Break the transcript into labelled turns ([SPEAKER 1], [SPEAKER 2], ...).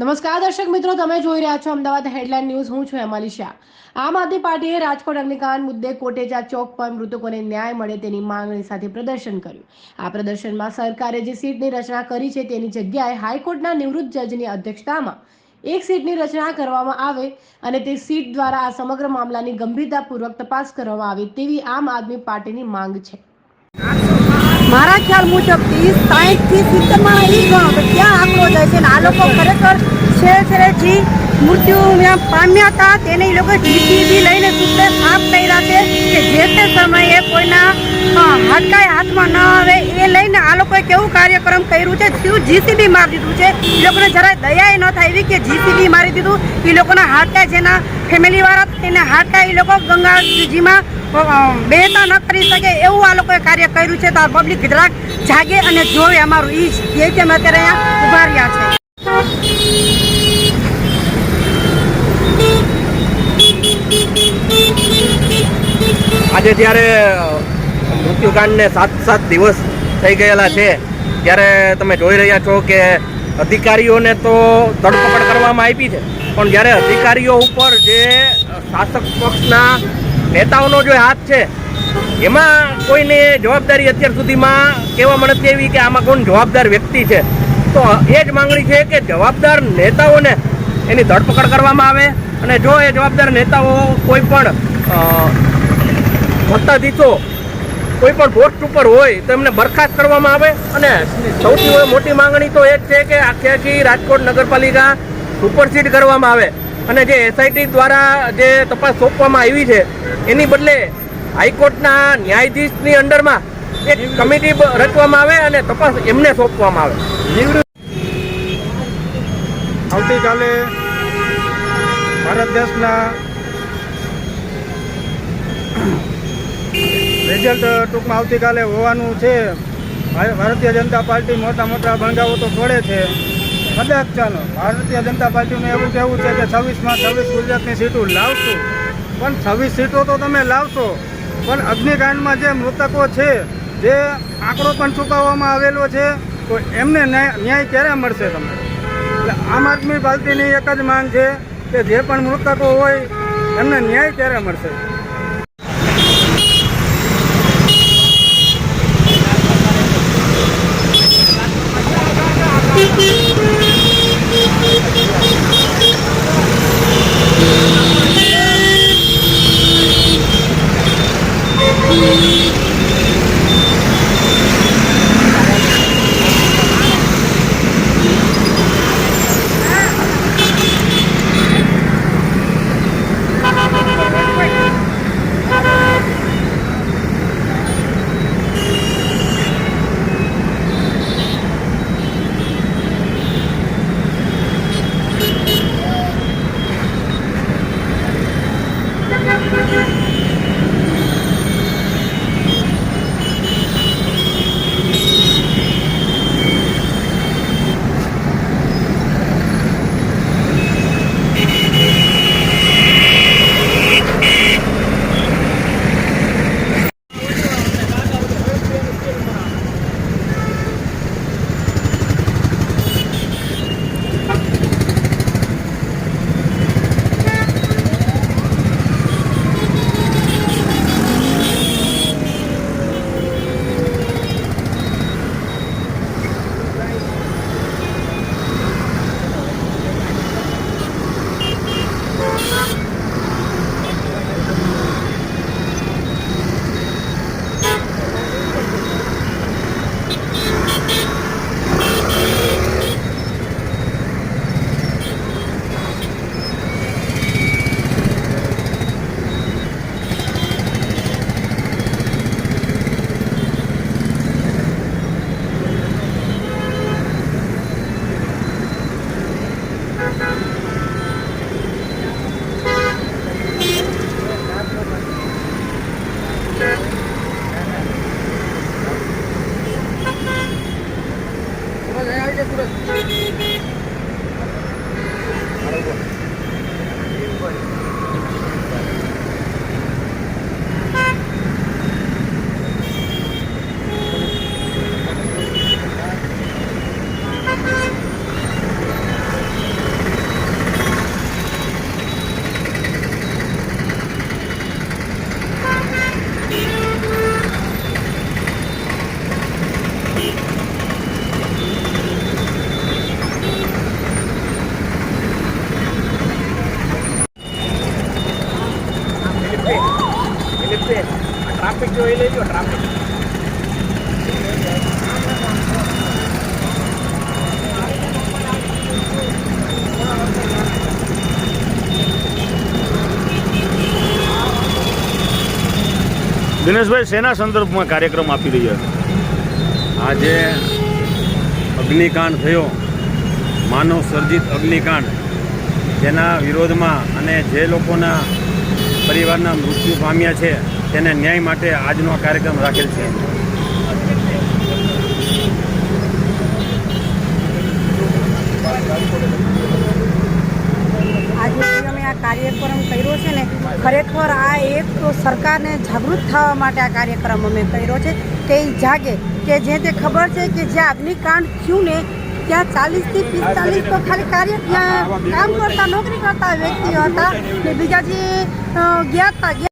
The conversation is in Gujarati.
[SPEAKER 1] નમસ્કાર દર્શક મિત્રો, તમે જોઈ રહ્યા છો અમદાવાદ હેડલાઇન ન્યૂઝ. હું છું હેમાલી શાહ. આમ આદમી પાર્ટીએ રાજકોટ અગ્નિકાંડ મુદ્દે કોટેચા ચોક પર મૃતકોને ન્યાય મળે તેની માંગણી સાથે પ્રદર્શન કર્યું. આ પ્રદર્શનમાં સરકારે જે સીટની રચના કરી છે તેની જગ્યાએ હાઈકોર્ટના નિવૃત્ત જજની અધ્યક્ષતામાં એક સીટની રચના કરવામાં આવે અને તે સીટ દ્વારા આ સમગ્ર મામલાની ગંભીરતાપૂર્વક તપાસ કરવામાં આવે તેવી આમ આદમી પાર્ટીની માંગ છે.
[SPEAKER 2] મારા ખ્યાલ મુજબ ત્રીસ સાઠથી સિત્તેર માણસ એ ગણો. કે ક્યાં આંકડો જાય છે અને આ લોકો ખરેખર છેલ્લે જી મૃત્યુ ત્યાં પામ્યા હતા. તેને એ લોકો જીસીબી લઈને સૂત્રે સાફ કર્યા છે કે જે તે સમયે કોઈના અ, હાથમાં ન આવે એ લઈને આ લોકોએ કેવું કાર્યક્રમ કર્યું છે? શું જીસીબી મારી દીધું છે? એ લોકોને જરાય દયાએ ન થાય એવી કે જીસીબી મારી દીધું. એ લોકોના હાડકાઈ જેના ફેમિલી વાળા હતા, એને હાડકાઈ એ લોકો ગંગાજીમાં બેહતા ન કરી શકે એવું આ લોકોએ કાર્ય કર્યું છે તો આ પબ્લિક જરાક જાગે અને જોવે અમારું ઈ એ જ અમે અત્યારે અહીંયા ઊભા રહ્યા છે.
[SPEAKER 3] આજે જ્યારે મૃત્યુકાંડને સાત સાત દિવસ થઈ ગયેલા છે, ત્યારે તમે જોઈ રહ્યા છો કે અધિકારીઓને તો ધરપકડ કરવામાં આવી છે. પણ જ્યારે અધિકારીઓ ઉપર જે શાસક પક્ષના નેતાઓનો જે હાથ છે, એમાં કોઈને જવાબદારી અત્યાર સુધીમાં કહેવા મળતી એવી કે આમાં કોણ જવાબદાર વ્યક્તિ છે. તો એ જ માંગણી છે કે જવાબદાર નેતાઓને એની ધરપકડ કરવામાં આવે અને જો એ જવાબદાર નેતાઓ કોઈ પણ સત્તાધીશો કોઈ પણ પોસ્ટ ઉપર હોય તો એમને બરખાસ્ત કરવામાં આવે અને સૌથી મોટી માંગણી તો એ જ છે કે આખી આખી રાજકોટ નગરપાલિકા સુપરસીડ કરવામાં આવે. અને જે એસઆઈટી દ્વારા જે તપાસ સોંપવામાં આવી છે એની બદલે હાઈકોર્ટના ન્યાયાધીશની અંડરમાં એક કમિટી રચવામાં આવે અને તપાસ એમને સોંપવામાં આવે.
[SPEAKER 4] આવતીકાલે ભારત દેશના રિઝલ્ટ ટૂંકમાં આવતીકાલે હોવાનું છે. ભારતીય જનતા પાર્ટી મોટા મોટા ભંગાઓ તો છોડે છે. કદાચાનો ભારતીય જનતા પાર્ટીનું એવું કહેવું છે કે છવ્વીસમાં છવ્વીસ ગુજરાતની સીટો લાવશું. પણ છવ્વીસ સીટો તો તમે લાવશો. પણ અગ્નિકાંડમાં જે મૃતકો છે, જે આંકડો પણ ચૂકવવામાં આવેલો છે, તો એમને ન્યાય ક્યારે મળશે તમને? એટલે આમ આદમી પાર્ટીની એક જ માંગ છે કે જે પણ મૃતકો હોય, એમને ન્યાય ક્યારે મળશે? Thank you.
[SPEAKER 3] જોઈ લેજો ટ્રાફિક
[SPEAKER 5] દિનેશભાઈ શેના સંદર્ભમાં કાર્યક્રમ આપી રહ્યા છે?
[SPEAKER 6] આજે અગ્નિકાંડ થયો. માનવ સર્જિત અગ્નિકાંડ. જેના વિરોધમાં અને જે લોકોના પરિવારના મૃત્યુ પામ્યા છે. તેને ન્યાય માટે આજનો કાર્યક્રમ રાખેલ છે.
[SPEAKER 2] આજે અમે આ કાર્યક્રમ કર્યો છે ને, ખરેખર આ એક સરકારને જાગૃત થવા માટે આ કાર્યક્રમ અમે કર્યો છે. કે એ જાગે કે જે તે ખબર છે કે જે અગ્નિકાંડ થયું ને ત્યાં ચાલીસથી પિસ્તાલીસ તો ખાલી કાર્ય ત્યાં કામ કરતા, નોકરી કરતા વ્યક્તિઓ હતા. ને બીજા જે ગયા હતા